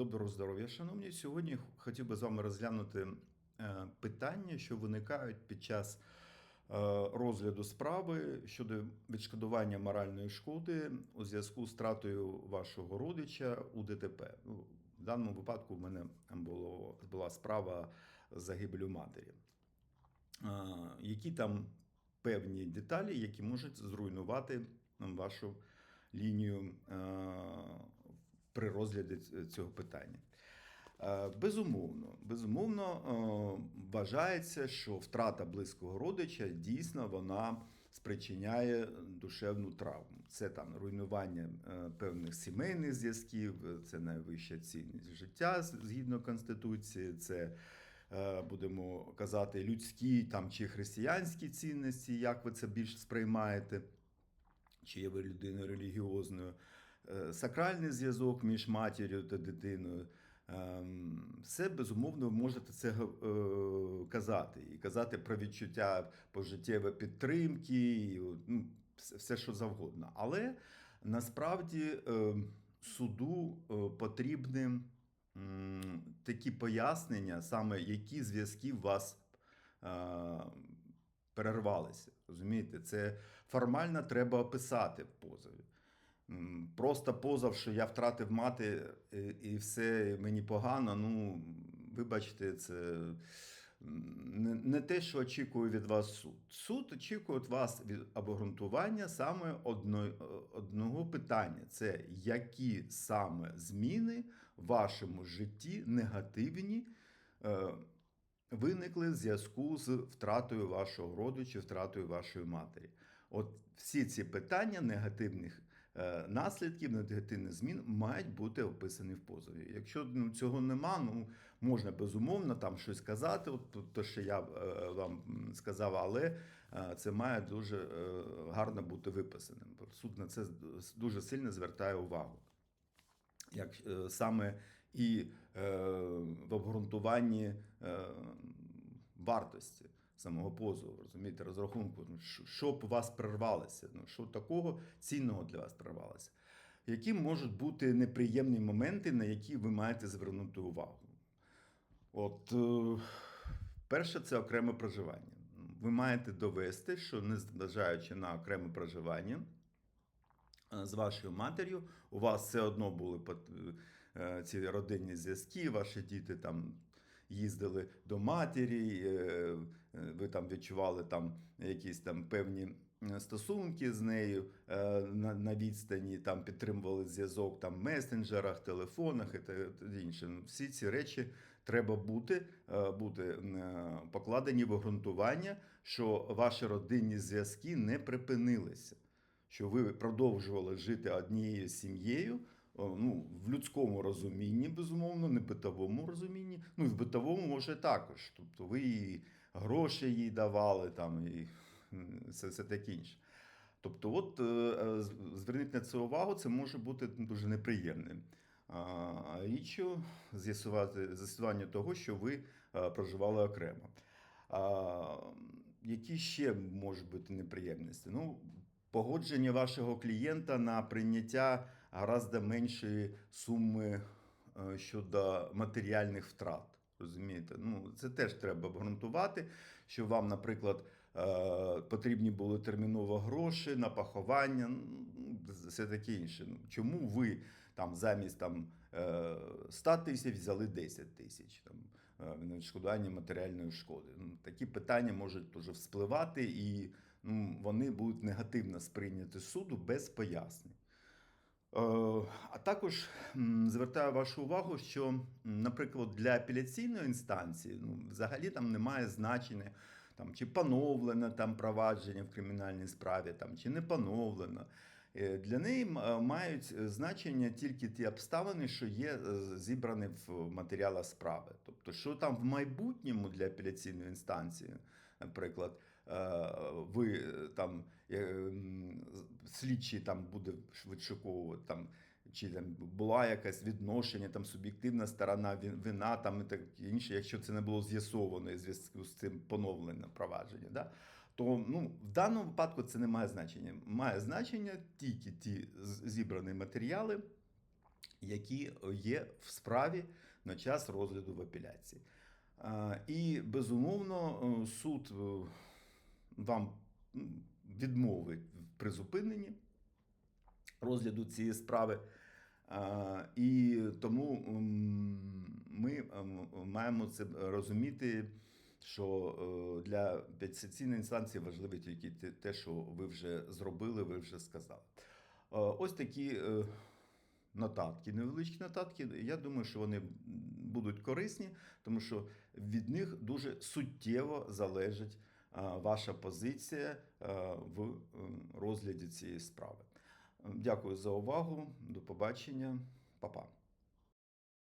Доброго здоров'я, шановні. Сьогодні хотів би з вами розглянути е, питання, що виникають під час е, розгляду справи щодо відшкодування моральної шкоди у зв'язку з втратою вашого родича у ДТП. Ну, В даному випадку в мене було, була справа загибелю матері. Е, Які там певні деталі, які можуть зруйнувати вашу лінію при розгляді цього питання. Е, Безумовно, безумовно е, вважається, що втрата близького родича дійсно вона спричиняє душевну травму. Це там руйнування е, певних сімейних зв'язків, це найвища цінність життя згідно конституції. Це будемо казати людські там чи християнські цінності, як ви це більш сприймаєте чи є ви людиною релігіозною, сакральний зв'язок між матір'ю та дитиною. Ем, Все безумовно ви можете це е, казати. І казати про відчуття пожиттєвої підтримки, і, ну, все- що завгодно. Але насправді е, суду е, потрібні такі пояснення, саме які зв'язки у вас е, перервалися. Розумієте, це формально треба описати в позові. Просто позов, що я втратив мати і, і все мені погано. Ну, вибачте, це не, те, що очікує від вас суд. Суд очікує від вас від обґрунтування саме одно, одного питання: це які саме зміни в вашому житті негативні. Е, виникли в зв'язку з втратою вашого родича, втратою вашої матері. От всі ці питання негативних е, наслідків, негативних змін мають бути описані в позові. Якщо ну, цього нема, ну можна безумовно там щось казати, от то, що я е, вам сказав, але е, це має дуже е, гарно бути виписаним. Суд на це дуже сильно звертає увагу як е, саме і е, в обґрунтуванні е, вартості самого позову, розумієте, розрахунку, ну, що, б вас прервалося, ну, що такого цінного для вас прервалося. Які можуть бути неприємні моменти, на які ви маєте звернути увагу? От е, перше, це окреме проживання. Ви маєте довести, що незважаючи на окреме проживання, е, з вашою матір'ю, у вас все одно були е, ці родинні зв'язки, ваші діти там їздили до матері, е, е, ви там відчували там якісь там певні е, стосунки з нею на, відстані, там підтримували зв'язок там месенджерах, телефонах і та інше. Ну, Всі ці речі треба бути, бути покладені в обґрунтування, що ваші родинні зв'язки не припинилися що ви продовжували жити однією сім'єю, ну, в людському розумінні, безумовно, не битовому розумінні. Ну і в битовому може також. Тобто ви і гроші їй давали, там, і все, все таке інше. Тобто, от е, е, зверніть на це увагу, це може бути дуже неприємним. Річчю з'ясувати з'ясування того, що ви е, проживали окремо. А, які ще можуть бути неприємності? Ну, погодження вашого клієнта на прийняття гораздо меншої суми е, щодо матеріальних втрат. Розумієте? Ну, це теж треба обґрунтувати, що вам, наприклад, е, потрібні були терміново гроші на поховання, ну, все таке інше. Ну, чому ви там замість там, е, 100 тисяч взяли 10 тисяч там, е, на відшкодування матеріальної шкоди? Ну, такі питання можуть дуже вспливати, і ну, вони будуть негативно сприйняті суду без пояснень. Е, А також звертаю вашу увагу, що, наприклад, для апеляційної інстанції ну, взагалі там немає значення, там, чи поновлено там провадження в кримінальній справі, там, чи не поновлено. Е, Для неї е, мають значення тільки ті обставини, що є зібрані в матеріалах справи. Тобто, що там в майбутньому для апеляційної інстанції, наприклад, ви е, там е, м, слідчий там буде відшуковувати там. Чи там була якась відношення, там суб'єктивна сторона вина, там і так інше, якщо це не було з'ясовано зв'язку з цим поновлене провадження, да? то ну, в даному випадку це не має значення. Має значення тільки ті зібрані матеріали, які є в справі на час розгляду в апеляції. І безумовно, е, суд е, вам відмовить в призупиненні розгляду цієї справи. І тому ми маємо це розуміти, що е, для апеляційної інстанції важливо тільки те- що ви вже зробили, ви вже сказали. Е, Ось такі е, нотатки, невеличкі нотатки. Я думаю, що вони будуть корисні, тому що від них дуже суттєво залежить ваша позиція е, в е, розгляді цієї справи. Дякую за увагу. До побачення. Па-па.